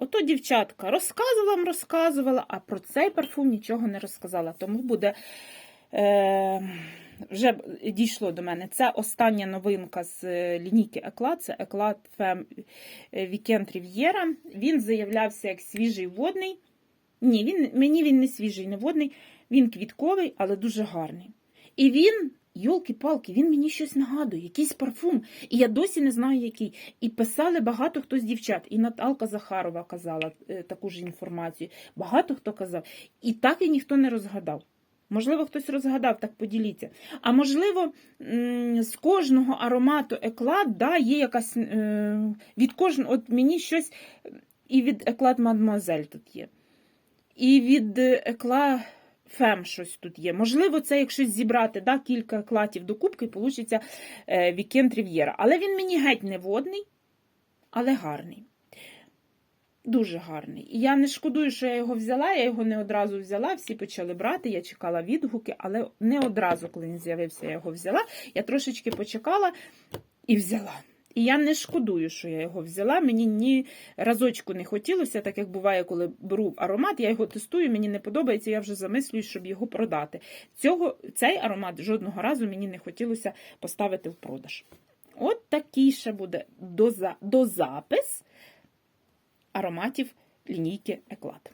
Ото дівчатка розказувала, розказувала, а про цей парфум нічого не розказала. Тому буде. Е, вже дійшло до мене. Це остання новинка з е, лінійки Еклад. Це Еклад Femme Weekend Riviera. Він заявлявся як свіжий водний. Ні, він, мені він не свіжий, не водний. Він квітковий, але дуже гарний. І він, йолки-палки, він мені щось нагадує, якийсь парфум. І я досі не знаю, який. І писали багато хто з дівчат. І Наталка Захарова казала е, таку ж інформацію. Багато хто казав. І так і ніхто не розгадав. Можливо, хтось розгадав, так поділіться. А можливо, з кожного аромату еклад да, є якась е, від кожного, от мені щось і від еклад Мадмуазель тут є. І від екла Фем щось тут є. Можливо, це якщо зібрати да, кілька клатів до кубки, вийде Вікенд Рів'єра. Але він мені геть не водний, але гарний. Дуже гарний. І я не шкодую, що я його взяла. Я його не одразу взяла, всі почали брати. Я чекала відгуки, але не одразу, коли він з'явився, я його взяла. Я трошечки почекала і взяла. І я не шкодую, що я його взяла. Мені ні разочку не хотілося, так як буває, коли беру аромат, я його тестую, мені не подобається, я вже замислюю, щоб його продати. Цього, Цей аромат жодного разу мені не хотілося поставити в продаж. От такий ще буде доза, дозапис ароматів лінійки Еклад.